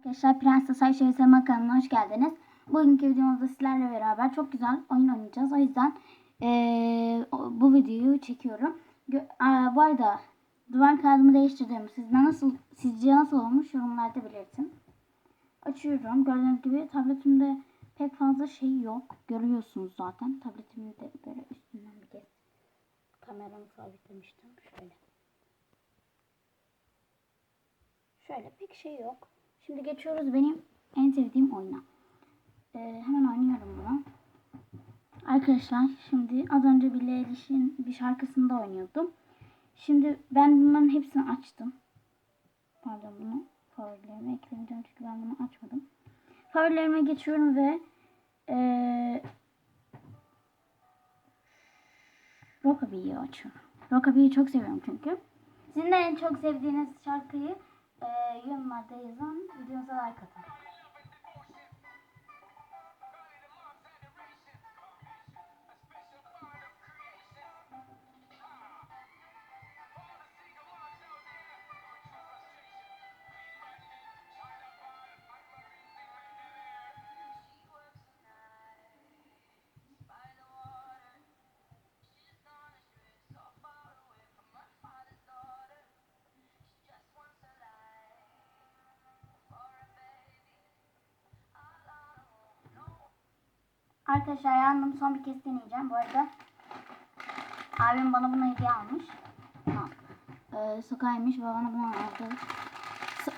Arkadaşlar Prenses Ayşe Sema kanalına hoş geldiniz. Bugünkü videomuzda sizlerle beraber çok güzel oyun oynayacağız. O yüzden eee, o- bu videoyu çekiyorum. Gö- Aa, bu arada duvar kağıdımı değiştirdim. Sizde nasıl, sizce nasıl olmuş yorumlarda belirtin. Açıyorum. Gördüğünüz gibi tabletimde pek fazla şey yok. Görüyorsunuz zaten. Tabletimi de böyle üstünden bir kez kameramı sabitlemiştim. Şöyle. Şöyle pek şey yok. Şimdi geçiyoruz benim en sevdiğim oyuna. Ee, hemen oynuyorum bunu. Arkadaşlar şimdi az önce Billie Eilish'in bir şarkısında oynuyordum. Şimdi ben bunların hepsini açtım. Pardon bunu favorilerime eklemeyeceğim çünkü ben bunu açmadım. Favorilerime geçiyorum ve ee, Rockabye'yi açıyorum. Rockabye'yi çok seviyorum çünkü. Sizin de en çok sevdiğiniz şarkıyı e, yorumlarda yazın. Videomuza like atın. Arkadaşlar yandım son bir kez deneyeceğim. Bu arada abim bana bunu hediye almış. Ee, sokağıymış ve bana bunu aldı.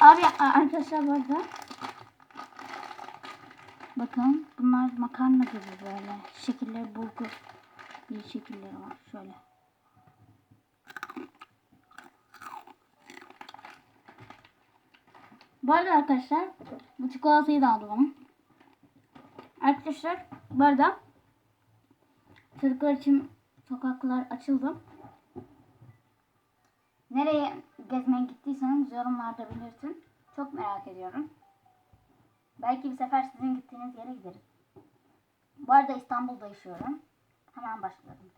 Abi arkadaşlar bu bakın bunlar makarna gibi böyle şekilleri bulgur bir şekilleri var şöyle. Bu arada arkadaşlar bu çikolatayı da aldı bana. Arkadaşlar bu arada çocuklar için sokaklar açıldı. Nereye gezmeye gittiyseniz yorumlarda belirtin. Çok merak ediyorum. Belki bir sefer sizin gittiğiniz yere gideriz. Bu arada İstanbul'da yaşıyorum. Hemen başlıyorum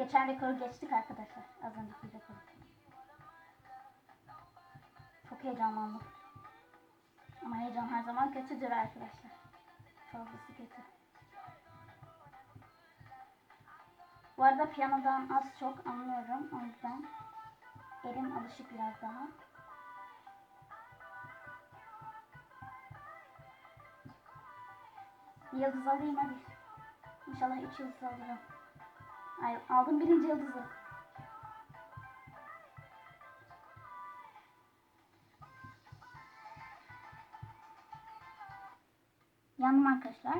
Geçen rekoru geçtik arkadaşlar. Az önceki rekoru. Çok heyecanlandım. Ama heyecan her zaman kötüdür arkadaşlar. Fazlası kötü. Bu arada piyanodan az çok anlıyorum. O yüzden elim alışık biraz daha. Yıldız alayım hadi. İnşallah üç yıldız alırım. Ay, aldım birinci yıldızı. Yandım arkadaşlar.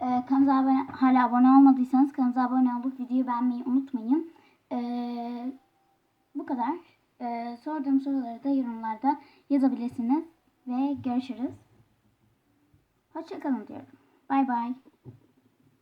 Ee, kanalımıza abone, hala abone olmadıysanız kanalımıza abone olup videoyu beğenmeyi unutmayın. Ee, bu kadar. Ee, sorduğum soruları da yorumlarda yazabilirsiniz. Ve görüşürüz. Hoşçakalın diyorum. Bye bye.